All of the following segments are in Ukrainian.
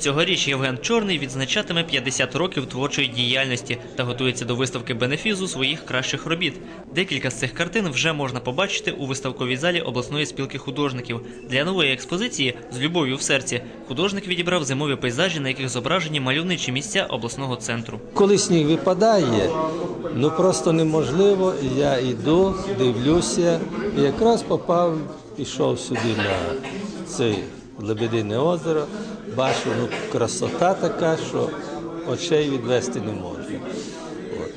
Цьогоріч Євген Чорний відзначатиме 50 років творчої діяльності та готується до виставки бенефізу своїх кращих робіт. Декілька з цих картин вже можна побачити у виставковій залі обласної спілки художників. Для нової експозиції з любов'ю в серці художник відібрав зимові пейзажі, на яких зображені мальовничі місця обласного центру. Коли сніг випадає, ну просто неможливо. Я йду, дивлюся, і якраз попав, пішов сюди на це Лебедине озеро, бачу, ну красота така, що очей відвести не можна.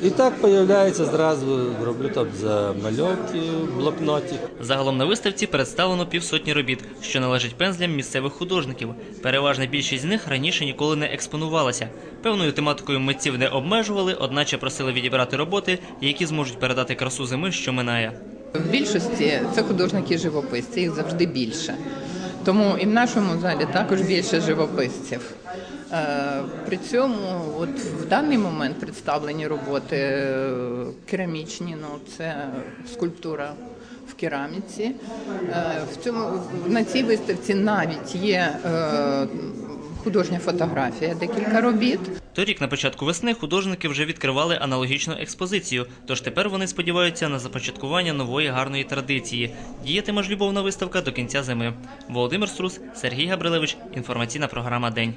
І так появляється зразу, роблю там замальовки в блокноті. Загалом на виставці представлено півсотні робіт, що належать пензлям місцевих художників. Переважна більшість з них раніше ніколи не експонувалася. Певною тематикою митців не обмежували, одначе просили відібрати роботи, які зможуть передати красу зими, що минає. В більшості це художники живописці, їх завжди більше. Тому і в нашому залі також більше живописців. Е, При цьому, от в даний момент представлені роботи е, керамічні, ну це скульптура в кераміці. Е, В цьому на цій виставці навіть є художня фотографія, декілька робіт. Торік на початку весни художники вже відкривали аналогічну експозицію, тож тепер вони сподіваються на започаткування нової гарної традиції. Діятиме ж любовна виставка до кінця зими. Володимир Струс, Сергій Габрилевич. Інформаційна програма День.